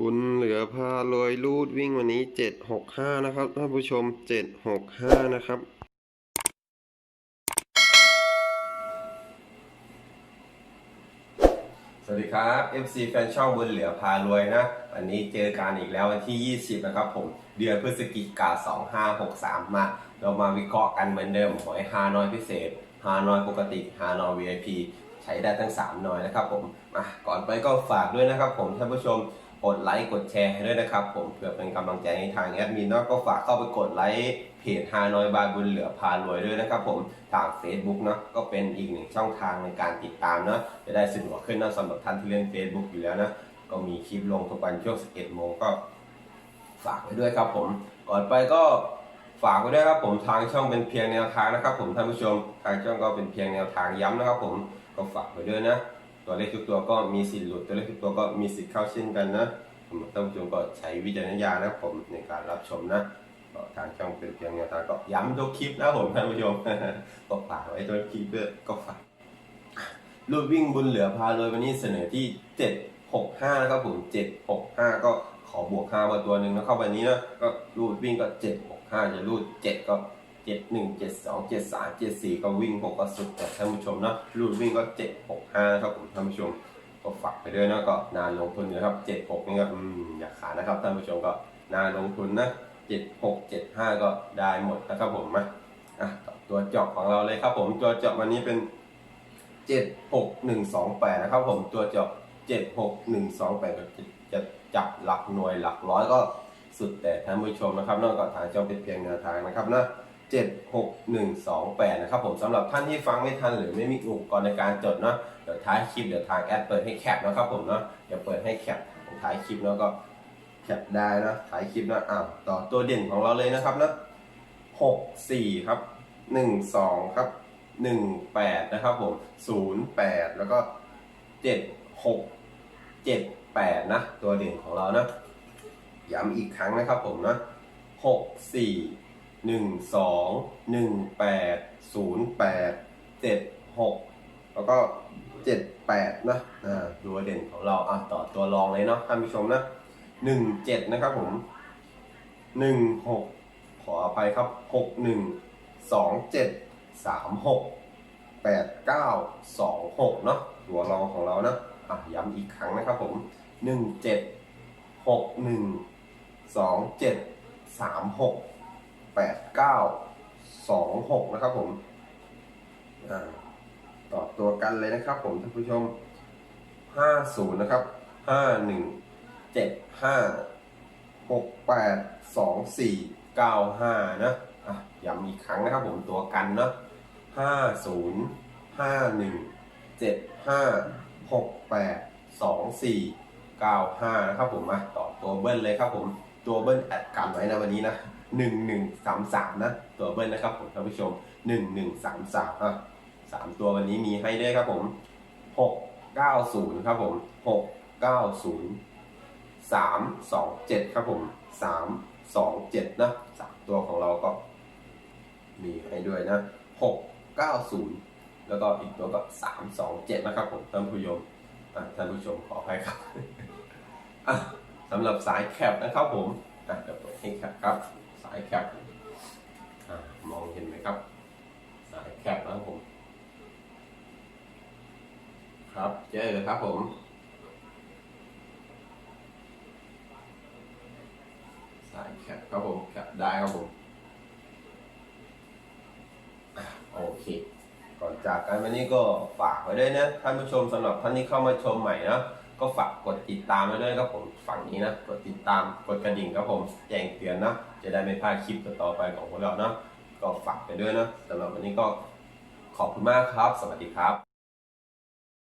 บุญเหลือพารวยรูดวิ่งวันนี้เจ็ดหกห้านะครับท่านผู้ชมเจ็ดหกห้านะครับ สวัสดีครับ FC แฟนช่องบุญเหลือพารวยนะวันนี้เจอกันอีกแล้ววันที่ 20 นะครับผม เดือนพฤศจิกา2563 มา เรามาวิเคราะห์กันเหมือนเดิมหอยฮานอยพิเศษฮานอยปกติฮานอย VIP ใช้ได้ทั้ง3นอยนะครับผม มาก่อนไปก็ฝากด้วยนะครับผมท่านผู้ชม กดไลค์กดแชร์ให้ด้วยนะครับ ผมเพื่อเป็นกำลังใจให้ทางแอดมินเนาะก็ฝากเข้าไปกดไลค์เพจฮานอยบายบุญเหลือพารวยด้วยนะครับ ผมทาง Facebook เนาะก็เป็นอีกหนึ่งช่องทางในการติดตามเนาะจะได้สะดวกขึ้นเนาะสำหรับท่านที่เล่น Facebook อยู่แล้วนะก็มีคลิปลงทุกวันช่วง11โมงก็ฝากไว้ด้วยครับผม ก่อนไปก็ฝากไว้ด้วยครับผมทางช่องเป็นเพียงแนวทางนะครับ ผมท่านผู้ชมทางช่องก็เป็นเพียงแนวทางย้ำนะครับ ผมก็ฝากไว้ด้วยนะ ตัวเลขทุกตัวก็มีสิทธิ์หลุดตัวเลขทุกตัวก็มีสิทธิ์เข้าเช่นกันนะผมท่านผู้ชมก็ใช้วิจารณญาณนะผมในการรับชมนะทางช่องเป็นเพียงแนวทางก็ย้ำทุกคลิปนะผมท่านผู้ชมก็ฝากไว้ทุกคลิปด้วยก็ฝากรูดวิ่งบุญเหลือพาเลยวันนี้เสนอที่ 765นะครับผม765 ก็ขอบวก5มาตัวหนึ่งนะครับวันนี้นะก็รูดวิ่งก็ 765 จะรูด 7 ก็ เจ็ดหนึ่งเจ็ดสองเจ็ดสามเจ็ดสี่ก็วิ่งหกก็สุดแต่ท่านผู้ชมนะรูดวิ่งก็เจ็ดหกห้าครับผมท่านผู้ชมก็ฝากไปด้วยนะก็นานลงทุนนะครับเจ็ดหกนี่ก็อืมอย่าขาดนะครับท่านผู้ชมก็นานลงทุนนะเจ็ดหกเจ็ดห้าก็ได้หมดนะครับผมมาอะตัวเจาะของเราเลยครับผมตัวเจาะวันนี้เป็นเจ็ดหกหนึ่งสองแปดนะครับผมตัวเจาะเจ็ดหกหนึ่งสองแปดจะจับหลักหน่วยหลักร้อยก็สุดแต่ท่านผู้ชมนะครับนอกจากทางช่องเป็นเพียงแนวทางนะครับนะ 76128 นะครับผมสำหรับท่านที่ฟังไม่ทันหรือไม่มีอุปกรณ์ในการจดเนาะเดี๋ยวท้ายคลิปเดี๋ยวทางแอดเปิดให้แคปนะครับผมเนาะเดี๋ยวเปิดให้แคปท้ายคลิปแล้วก็แคปได้นะท้ายคลิปนะอ้าวต่อตัวเด่นของเราเลยนะครับนะ64 ครับ 12 ครับ 18 นะครับผม 08 แล้วก็ 76 78 นะ ตัวเด่นของเรานะย้ำอีกครั้งนะครับผมนะ 64 หนึ่งสองหนึ่งแปดศูนย์แปดเจ็ดหกแล้วก็เจ็ดแปดนะอ่าตัวเด่นของเราอะต่อตัวรองเลยเนาะท่านผู้ชมนะหนึ่งเจ็ดนะครับผมหนึ่งหกขออภัยครับหกหนึ่งสองเจ็ดสามหกแปดเก้าสองหกเนาะตัวรองของเรานะอะย้ำอีกครั้งนะครับผมหนึ่งเจ็ดหกหนึ่งสองเจ็ดสามหก แปดเก้าสองหกนะครับผมอต่อตัวกันเลยนะครับผมท่านผู้ชมห้าศูนย์นะครับห้าหนึ่งเจ็ดห้าหกแปดสองสี่เก้าห้านะอะย้ำอีกครั้งนะครับผมตัวกันเนาะห้าศูนย์ห้าหนึ่งเจ็ดห้าหกแปดสองสี่เก้าห้านะครับผมมาต่อตัวเบิ้ลเลยครับผม ตัวเบิ้ลแอดกันไว้นะวันนี้นะหนึ่งหนึ่งสามสามนะ ตัวเบิ้ลนะครับผมท่านผู้ชมหนึ่งหนึ่งสามสามอะสามตัววันนี้มีให้ด้วยครับผมหกเก้าศูนย์ครับผมหกเก้าศูนย์สามสองเจ็ดครับผมสามสองเจ็ดนะสามตัวของเราก็ มีให้ด้วยนะหกเก้าศูนย์แล้วก็อีกตัวก็สามสองเจ็ดนะครับผมท่านผู้ชมท่านผู้ชมขอให้ครับอะ สำหรับสายแคปนะครับผมอะเดี๋ยวเปิดให้แคปครับ สายแคปอ่ามองเห็นไหมครับ สายแคปนะครับผม ครับเจอครับผมสายแคปครับผมแคปได้ครับผมโอเค ก่อนจากกันวันนี้ก็ฝากไว้ด้วยนะท่านผู้ชมสำหรับท่านที่เข้ามาชมใหม่นะ ก็ฝากกดติดตามไว้ด้วยครับผมฝั่งนี้นะกดติดตามกดกระดิ่งครับผมแจ้งเตือนนะจะได้ไม่พลาดคลิปต่อๆไปของพวกเราเนาะก็ฝากไปด้วยนะสำหรับวันนี้ก็ขอบคุณมากครับ สวัสดีครับ